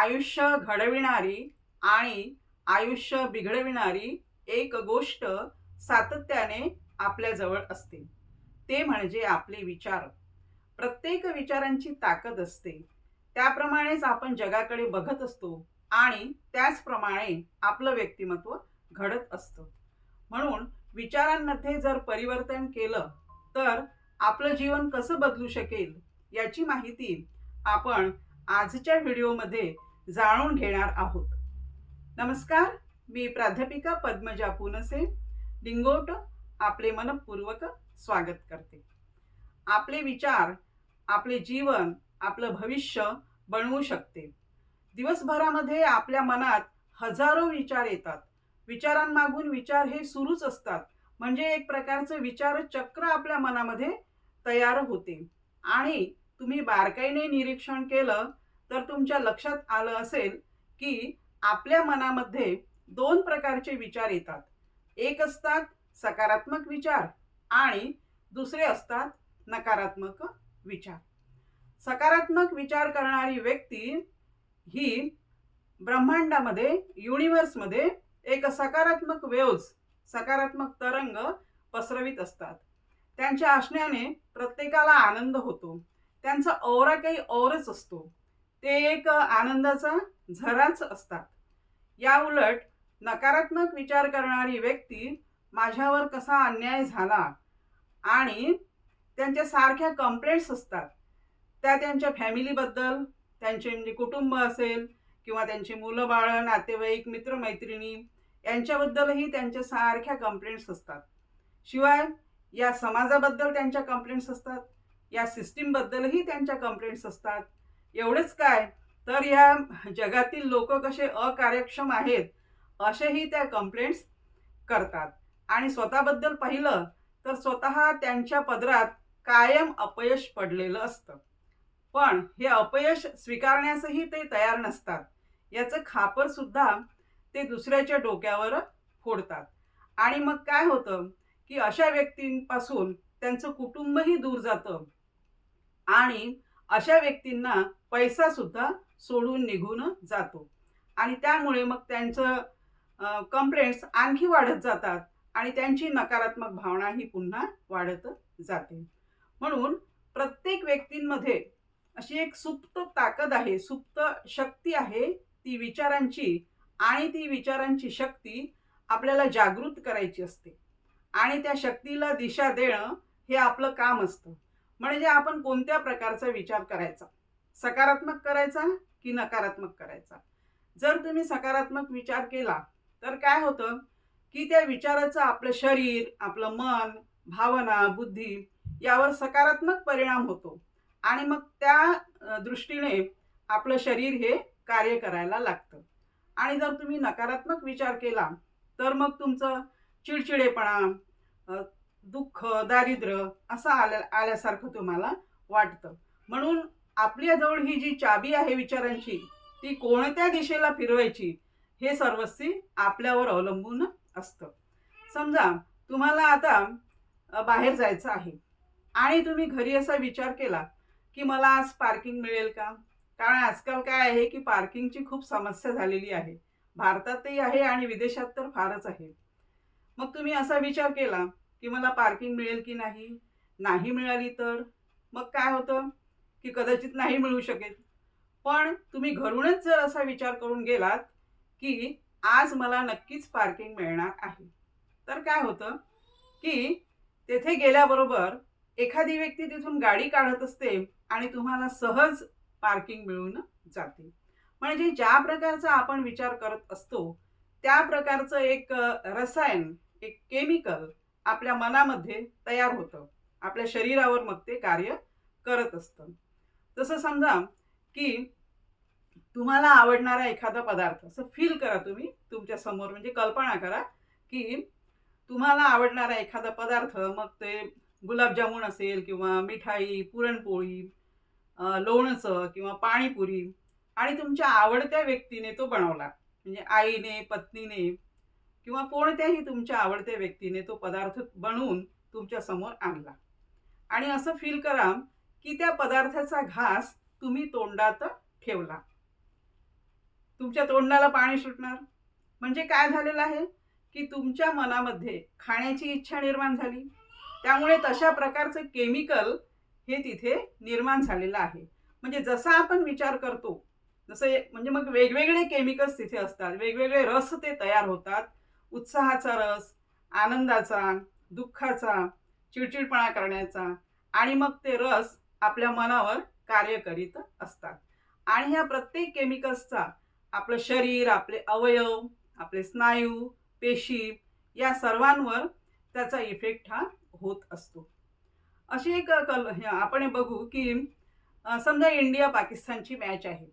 आयुष्य घडविणारी आणि आयुष्य बिघडविणारी एक गोष्ट सातत्याने आपल्याजवळ असते. ते म्हणजे आपले विचार. प्रत्येक विचारांची ताकद असते. त्याप्रमाणेच आपण जगाकडे बघत असतो आणि त्याचप्रमाणे आपलं व्यक्तिमत्व घडत असतं. म्हणून विचारांमध्ये जर परिवर्तन केलं तर आपलं जीवन कसं बदलू शकेल याची माहिती आपण आजच्या व्हिडिओमध्ये जाणून घेणार आहोत. नमस्कार मी प्राध्यापिका पद्मजा पुनसे लिंगोट आपले मनपूर्वक स्वागत करते. आपले विचार आपले जीवन आपलं भविष्य बनवू शकते. दिवसभरामध्ये आपल्या मनात हजारो विचार येतात. विचारांमागून विचार हे सुरूच असतात. म्हणजे एक प्रकारचं विचार चक्र आपल्या मनामध्ये तयार होते. आणि तुम्ही बारकाईने निरीक्षण केलं तर तुमच्या लक्षात आलं असेल की आपल्या मनामध्ये दोन प्रकारचे विचार येतात. एक असतात सकारात्मक विचार आणि दुसरे असतात नकारात्मक विचार. सकारात्मक विचार करणारी व्यक्ती ही ब्रह्मांडामध्ये युनिव्हर्समध्ये एक सकारात्मक वेव्ज सकारात्मक तरंग पसरवित असतात. त्यांच्या असण्याने प्रत्येकाला आनंद होतो. त्यांचा औरा काही औरच असतो. ते एक आनंदाचा झराच असतात. या उलट नकारात्मक विचार करणारी व्यक्ती माझ्यावर कसा अन्याय झाला आणि त्यांच्या सारख्या कंप्लेंट्स असतात. त्या त्यांच्या फॅमिलीबद्दल त्यांचे म्हणजे कुटुंब असेल किंवा त्यांची मुलं बाळं नातेवाईक मित्रमैत्रिणी यांच्याबद्दलही त्यांच्या सारख्या कंप्लेंट्स असतात. शिवाय या समाजाबद्दल त्यांच्या कंप्लेंट्स असतात या सिस्टीमबद्दलही त्यांच्या कंप्लेंट्स असतात. एवढेच काय? तर या जगातील लोक कसे अकार्यक्षम आहेत असेही त्या कंप्लेंट्स करतात. आणि स्वतःबद्दल पाहिलं तर स्वतः त्यांच्या पदरात कायम अपयश पडलेलं असतं. पण हे अपयश स्वीकारण्यासही ते तयार नसतात. याचं खापर सुद्धा ते दुसऱ्याच्या डोक्यावर फोडतात. आणि मग काय होतं की अशा व्यक्तींपासून त्यांचं कुटुंबही दूर जातं. आणि अशा व्यक्तींना पैसा सुद्धा सोडून निघून जातो. आणि त्यामुळे मग त्यांचं कंप्लेंट्स आणखी वाढत जातात आणि त्यांची नकारात्मक भावना ही पुन्हा वाढत जाते. म्हणून प्रत्येक व्यक्तींमध्ये अशी एक सुप्त ताकद आहे सुप्त शक्ती आहे ती विचारांची आणि ती विचारांची शक्ती आपल्याला जागृत करायची असते. आणि त्या शक्तीला दिशा देणं हे आपलं काम असतं. म्हणजे आपण कोणत्या प्रकारचा विचार करायचा? सकारात्मक करायचा की नकारात्मक करायचा? जर तुम्ही सकारात्मक विचार केला तर काय होतं? की त्या विचाराचं आपलं शरीर आपलं मन भावना बुद्धी यावर सकारात्मक परिणाम होतो. आणि मग त्या दृष्टीने आपलं शरीर हे कार्य करायला लागतं. आणि जर तुम्ही नकारात्मक विचार केला तर मग तुमचं चिडचिडेपणा दुःख दारिद्र्य असं आल्या आल्यासारखं तुम्हाला वाटतं. म्हणून आपल्याजवळ ही जी चाबी आहे विचारांची ती कोणत्या दिशेला फिरवायची हे सर्वस्वी आपल्यावर अवलंबून असतं. समजा तुम्हाला आता बाहेर जायचं आहे आणि तुम्ही घरी असा विचार केला की मला आज पार्किंग मिळेल का? कारण आजकाल काय आहे की पार्किंगची खूप समस्या झालेली आहे. भारतातही आहे आणि विदेशात तर फारच आहे. मग तुम्ही असा विचार केला की मला पार्किंग मिळेल की नाही? नाही मिळाली तर? मग काय होतं? की कदाचित नाही मिळू शकेल. पण तुम्ही घरूनच जर असा विचार करून गेलात की आज मला नक्कीच पार्किंग मिळणार आहे. तर काय होतं? की तेथे गेल्याबरोबर एखादी व्यक्ती तिथून गाडी काढत असते आणि तुम्हाला सहज पार्किंग मिळून जाते. म्हणजे ज्या प्रकारचा आपण विचार करत असतो त्या प्रकारचं एक रसायन एक केमिकल आपल्या मनामध्ये तयार होतं. आपल्या शरीरावर मग ते कार्य करत असतं. तसं समजा की तुम्हाला आवडणारा एखादा पदार्थ असं फील करा तुम्ही तुमच्यासमोर. म्हणजे कल्पना करा की तुम्हाला आवडणारा एखादा पदार्थ मग ते गुलाबजामुन असेल किंवा मिठाई पुरणपोळी लोणचं किंवा पाणीपुरी आणि तुमच्या आवडत्या व्यक्तीने तो बनवला. म्हणजे आईने पत्नीने किंवा कोणत्याही तुमच्या आवडत्या व्यक्तीने तो पदार्थ बनवून तुमच्यासमोर आणला. आणि असं फील करा की त्या पदार्थाचा घास तुम्ही तोंडात ठेवला. तुमच्या तोंडाला पाणी सुटणार. म्हणजे काय झालेलं आहे? की तुमच्या मनामध्ये खाण्याची इच्छा निर्माण झाली. त्यामुळे तशा प्रकारचं केमिकल हे तिथे निर्माण झालेलं आहे. म्हणजे जसा आपण विचार करतो जसं म्हणजे मग वेगवेगळे केमिकल्स तिथे असतात. वेगवेगळे रस ते तयार होतात. उत्साहाचा रस आनंदाचा दुःखाचा चिडचिडपणा करण्याचा आणि मग ते रस आपल्या मनावर कार्य करीत असतात. आणि ह्या प्रत्येक केमिकल्सचा आपलं शरीर आपले अवयव आपले स्नायू पेशी या सर्वांवर त्याचा इफेक्ट हा होत असतो. अशी एक कल आपण बघू की समजा इंडिया पाकिस्तानची मॅच आहे.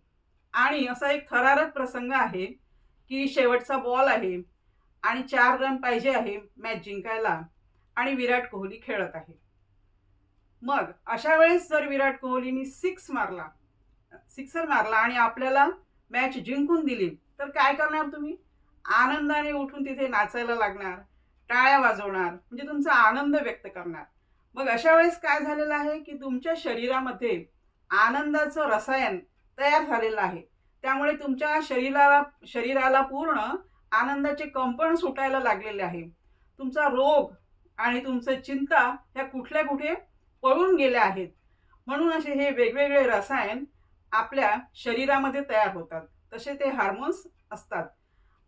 आणि असा एक थरारक प्रसंग आहे की शेवटचा बॉल आहे. आणि चार रन पाहिजे आहे मॅच जिंकायला. आणि विराट कोहली खेळत आहे. मग अशा वेळेस जर विराट कोहलीनी सिक्स मारला सिक्सर मारला आणि आपल्याला मॅच जिंकून दिली तर काय करणार तुम्ही? आनंदाने उठून तिथे नाचायला लागणार टाळ्या वाजवणार म्हणजे तुमचा आनंद व्यक्त करणार. मग अशा वेळेस काय झालेलं आहे की तुमच्या शरीरामध्ये आनंदाचं रसायन तयार झालेलं आहे. त्यामुळे तुमच्या शरीराला शरीराला पूर्ण आनंदाचे कंपन सुटायला लागलेले आहे. तुमचा रोग आणि तुमचं चिंता ह्या कुठल्या कुठे पळून गेल्या आहेत? म्हणून असे हे वेगवेगळे रसायन आपल्या शरीरामध्ये तयार होतात. तसे ते हार्मोन्स असतात.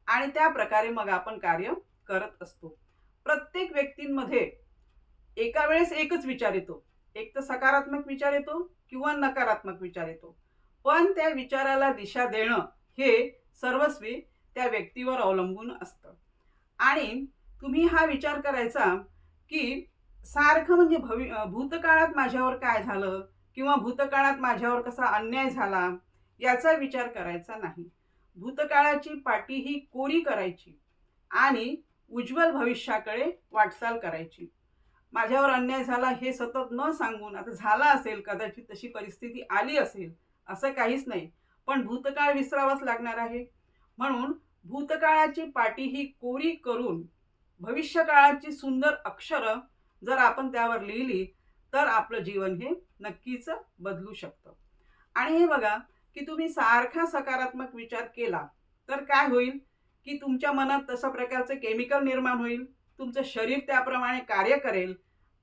आणि त्या प्रकारे मग आपण कार्य करत असतो. प्रत्येक व्यक्तींमध्ये एका वेळेस एकच विचार येतो. एक तर सकारात्मक विचार येतो किंवा नकारात्मक विचार येतो. पण त्या विचाराला दिशा देणं हे सर्वस्वी त्या व्यक्तीवर अवलंबून असतं. आणि तुम्ही हा विचार करायचा की सारखं म्हणजे भवि भूतकाळात माझ्यावर काय झालं किंवा भूतकाळात माझ्यावर कसा अन्याय झाला याचा विचार करायचा नाही. भूतकाळाची पाठी ही कोरी करायची आणि उज्ज्वल भविष्याकडे वाटचाल करायची. माझ्यावर अन्याय झाला हे सतत न सांगून आता झाला असेल कदाचित तशी परिस्थिती आली असेल असं काहीच नाही. पण भूतकाळ विसरावाच लागणार आहे. म्हणून भूतकाळाची पाटी ही कोरी करून भविष्यकाळाची सुंदर अक्षरं जर आपण त्यावर लिहिली तर आपलं जीवन हे नक्कीच बदलू शकतं. आणि हे बघा की तुम्ही सारखा सकारात्मक विचार केला तर काय होईल? की तुमच्या मनात तशा प्रकारचं केमिकल निर्माण होईल तुमचं शरीर त्याप्रमाणे कार्य करेल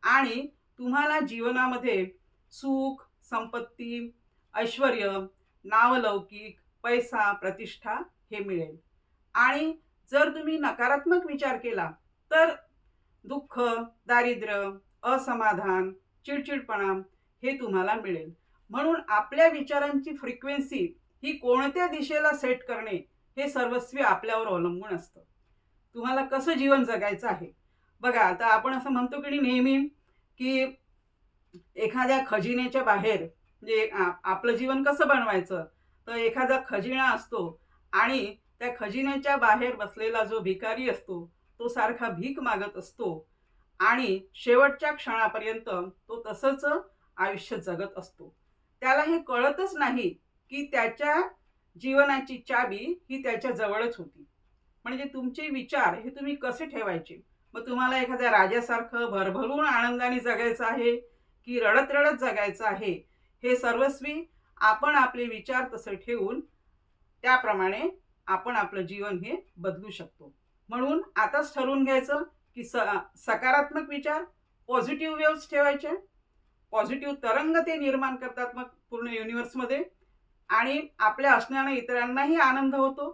आणि तुम्हाला जीवनामध्ये सुख संपत्ती ऐश्वर नावलौकिक पैसा प्रतिष्ठा हे मिळेल. आणि जर तुम्ही नकारात्मक विचार केला तर दुःख दारिद्र्य असमाधान चिडचिडपणा हे तुम्हाला मिळेल. म्हणून आपल्या विचारांची फ्रिक्वेन्सी ही कोणत्या दिशेला सेट करणे हे सर्वस्वी आपल्यावर अवलंबून असतं. तुम्हाला कसं जीवन जगायचं आहे? बघा आता आपण असं म्हणतो की नेहमी की एखाद्या खजिन्याच्या बाहेर म्हणजे आपलं जीवन कसं बनवायचं? तर एखादा खजिना असतो आणि त्या खजिन्याच्या बाहेर बसलेला जो भिकारी असतो तो सारखा भीक मागत असतो. आणि शेवटच्या क्षणापर्यंत तो तसंच आयुष्य जगत असतो. त्याला हे कळतच नाही की त्याच्या जीवनाची चाबी ही त्याच्या जवळच होती. म्हणजे तुमचे विचार हे तुम्ही कसे ठेवायचे? मग तुम्हाला एखाद्या राजासारखं भरभरून आनंदाने जगायचं आहे की रडत रडत जगायचं आहे? हे सर्वस्वी आपण आपले विचार तसे ठेवून त्याप्रमाणे आपण आपलं जीवन हे बदलू शकतो. म्हणून आताच ठरवून घ्यायचं की स सकारात्मक विचार पॉझिटिव्ह वेव्स ठेवायचे पॉझिटिव्ह तरंग ते निर्माण करतात मग पूर्ण युनिवर्समध्ये आणि आपल्या असण्यानं इतरांनाही आनंद होतो.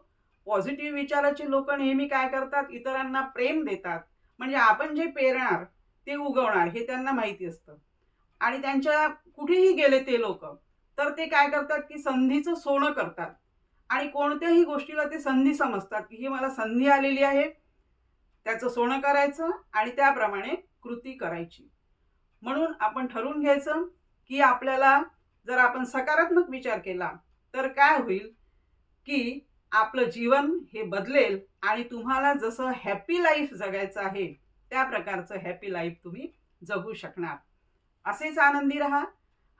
पॉझिटिव्ह विचाराचे लोक नेहमी काय करतात? इतरांना प्रेम देतात. म्हणजे आपण जे पेरणार ते उगवणार हे त्यांना माहिती असतं. आणि त्यांच्या कुठेही गेले ते लोक तर ते काय करतात की संधीचं सोनं करतात. आणि कोणत्याही गोष्टीला ते संधी समजतात की ही मला संधी आलेली आहे त्याचं सोनं करायचं आणि त्याप्रमाणे कृती करायची. म्हणून आपण ठरवून घ्यायचं की आपल्याला जर आपण सकारात्मक विचार केला तर काय होईल? की आपलं जीवन हे बदलेल आणि तुम्हाला जसं हॅपी लाईफ जगायचं आहे त्या प्रकारचं हॅपी लाईफ तुम्ही जगू शकणार. असेच आनंदी राहा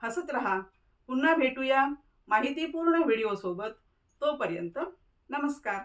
हसत रहा. पुन्हा भेटूया. माहितीपूर्ण व्हिडिओसोबत तोपर्यंत नमस्कार.